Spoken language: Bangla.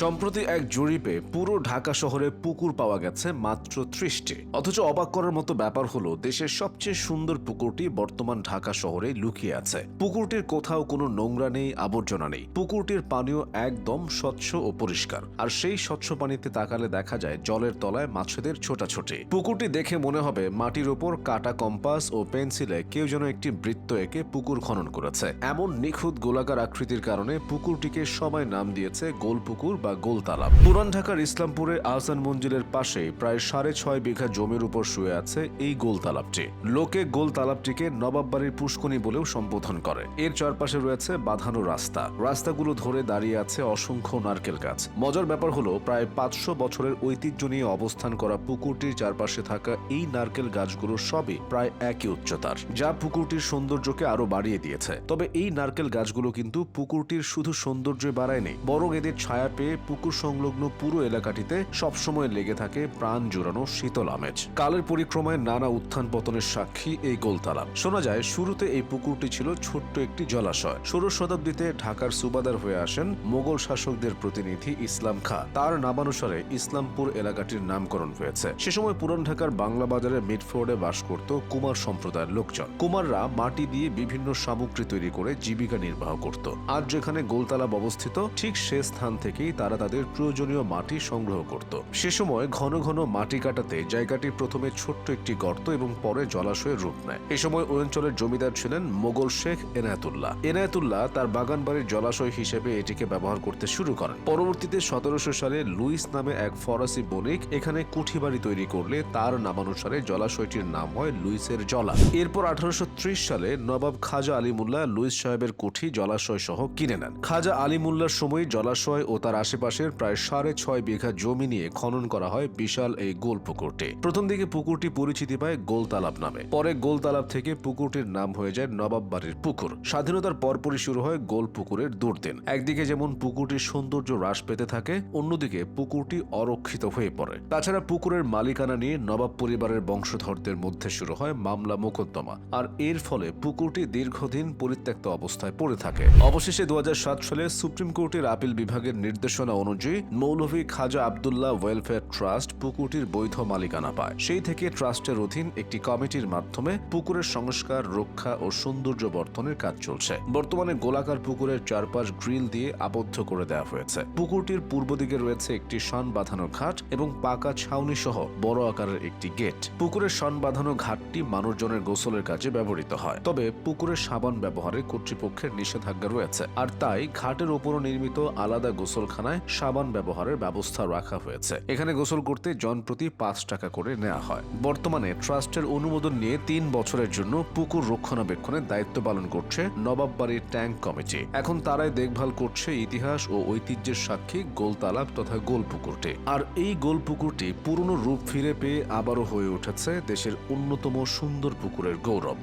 সম্প্রতি এক জরিপে পুরো ঢাকা শহরে পুকুর পাওয়া গেছে মাত্র ত্রিশটি। অথচ অবাক করার মতো ব্যাপার হলো, দেশের সবচেয়ে সুন্দর পুকুরটি বর্তমান ঢাকা শহরে লুকিয়ে আছে। পুকুরটির কোথাও কোনো নোংরা নেই, আবর্জনা নেই। পুকুরটির পানীয় একদম স্বচ্ছ ও পরিষ্কার। আর সেই স্বচ্ছ পানিতে তাকালে দেখা যায়, জলের তলায় মাছেদের ছোটাছুটি। পুকুরটি দেখে মনে হবে, মাটির ওপর কাটা কম্পাস ও পেন্সিলে কেউ যেন একটি বৃত্ত এঁকে পুকুর খনন করেছে। এমন নিখুঁত গোলাকার আকৃতির কারণে পুকুরটিকে সবাই নাম দিয়েছে গোল পুকুর বা গোল তালাব পুরান ঢাকার ইসলামপুরে আহসান মঞ্জিলের পাশে প্রায় সাড়ে ছয় বিঘা জমির উপর শুয়ে আছে এই গোল তালাবটি লোকে গোল তালাবটিকে নবাব বাড়ির পুষ্কনি বলেও সম্বোধন করে। এর চারপাশে রয়েছে বাঁধানো রাস্তা। রাস্তাগুলো ধরে দাঁড়িয়ে আছে অসংখ্য নারকেল গাছ। মজার ব্যাপার হলো, প্রায় পাঁচশো বছরের ঐতিহ্য নিয়ে অবস্থান করা পুকুরটির চারপাশে থাকা এই নারকেল গাছগুলো সবই প্রায় একই উচ্চতার, যা পুকুরটির সৌন্দর্যকে আরও বাড়িয়ে দিয়েছে। তবে এই নারকেল গাছগুলো কিন্তু পুকুরটির শুধু সৌন্দর্য বাড়ায়নি, বরং এদের ছায়া পেয়ে পুকুর সংলগ্ন পুরো এলাকাটিতে সবসময় লেগে থাকে প্রাণ জোড়ানো শীতল আমেজ। কালের পরিক্রমায় নানা উত্থান পতনের সাক্ষী এই গোলতালাব শোনা যায়, শুরুতে এই পুকুরটি ছিল ছোট্ট একটি জলাশয়। ষোড়শ শতাব্দীতে ঢাকার সুবাদার হয়ে আসেন মোগল শাসকদের প্রতিনিধি ইসলাম খা। তার নামানুসারে ইসলামপুর এলাকাটির নামকরণ হয়েছে। সে সময় পুরান ঢাকার বাংলা বাজারের মিডফোর্ডে বাস করত কুমার সম্প্রদায়ের লোকজন। কুমাররা মাটি দিয়ে বিভিন্ন সামগ্রী তৈরি করে জীবিকা নির্বাহ করত। আজ যেখানে গোলতালাব অবস্থিত, ঠিক সে স্থান থেকেই তারা তাদের প্রয়োজনীয় মাটি সংগ্রহ করত। সে সময় ঘন ঘন মাটি কাটাতে জায়গাটি প্রথমে ছোট্ট একটি গর্ত এবং পরে জলাশয়ের রূপ নেয়। এ সময় ওই অঞ্চলের জমিদার ছিলেন মোগল শেখ এনায়েতুল্লাহ। এনায়তুল্লাহ তার বাগান বাড়ির জলাশয় হিসেবে এটিকে ব্যবহার করতে শুরু করেন। পরবর্তীতে সতেরোশো সালে লুইস নামে এক ফরাসি বণিক এখানে কুঠি বাড়ি তৈরি করলে তার নামানুসারে জলাশয়টির নাম হয় লুইসের জলা। এরপর আঠারোশো ত্রিশ সালে নবাব খাজা আলিমুল্লাহ লুইস সাহেবের কুঠি জলাশয় সহ কিনে নেন। খাজা আলিমুল্লার সময় জলাশয় ও তার আশেপাশের প্রায় সাড়ে ছয় বিঘা জমি নিয়ে খনন করা হয় বিশাল এই গোল পুকুরটি। প্রথম দিকে পুকুরটি পরিচিতি পায় গোল তালাব নামে। পরে গোল তালাব থেকে পুকুরটির নাম হয়ে যায় নবাব বাড়ির পুকুর। স্বাধীনতার পরপরই শুরু হয় গোল পুকুরের দুর্দিন। একদিকে যেমন পুকুরটির সৌন্দর্য হ্রাস পেতে থাকে, অন্যদিকে পুকুরটি অরক্ষিত হয়ে পড়ে। তাছাড়া পুকুরের মালিকানা নিয়ে নবাব পরিবারের বংশধরদের মধ্যে শুরু হয় মামলা মোকদ্দমা। আর এর ফলে পুকুরটি দীর্ঘদিন পরিত্যক্ত অবস্থায় পড়ে থাকে। অবশেষে দু হাজার সাত সালে সুপ্রিম কোর্টের আপিল বিভাগের নির্দেশনা অনুযায়ী মৌলভী খাজা আবদুল্লাহ ওয়েলফেয়ার ট্রাস্ট পুকুরটির বৈধ মালিকানা পায়। সেই থেকে ট্রাস্টের অধীন একটি কমিটির মাধ্যমে পুকুরের সংস্কার, রক্ষা ও সৌন্দর্য বর্ধনের কাজ চলছে। বর্তমানে গোলাকার পুকুরের চারপাশ গ্রিল দিয়ে আবদ্ধ করে দেওয়া হয়েছে। পুকুরটির পূর্ব দিকে রয়েছে একটি শন বাঁধানো ঘাট এবং পাকা ছাউনি সহ বড় আকারের একটি গেট। পুকুরের শন বাঁধানো ঘাটটি মানুষজনের গোসলের কাজে ব্যবহৃত হয়। তবে পুকুরের সাবান ব্যবহারে কর্তৃপক্ষের নিষেধাজ্ঞা রয়েছে। আর তাই ঘাটের উপরও নির্মিত আলাদা গোসলখানায় সাবান ব্যবহারের ব্যবস্থা রাখা হয়েছে। এখানে গোসল করতে জন প্রতি পাঁচ টাকা করে নেওয়া হয়। বর্তমানে ট্রাস্টের অনুমোদন নিয়ে তিন বছরের জন্য পুকুর রক্ষণাবেক্ষণের দায়িত্ব পালন করছে নবাব বাড়ির ট্যাঙ্ক কমিটি। এখন তারাই দেখভাল করছে ইতিহাস ও ঐতিহ্যের সাক্ষী গোল তালাব তথা গোল পুকুরটি আর এই গোল পুকুরটি পুরনো রূপ ফিরে পেয়ে আবারও হয়ে উঠেছে দেশের অন্যতম সুন্দর পুকুরের গৌরব।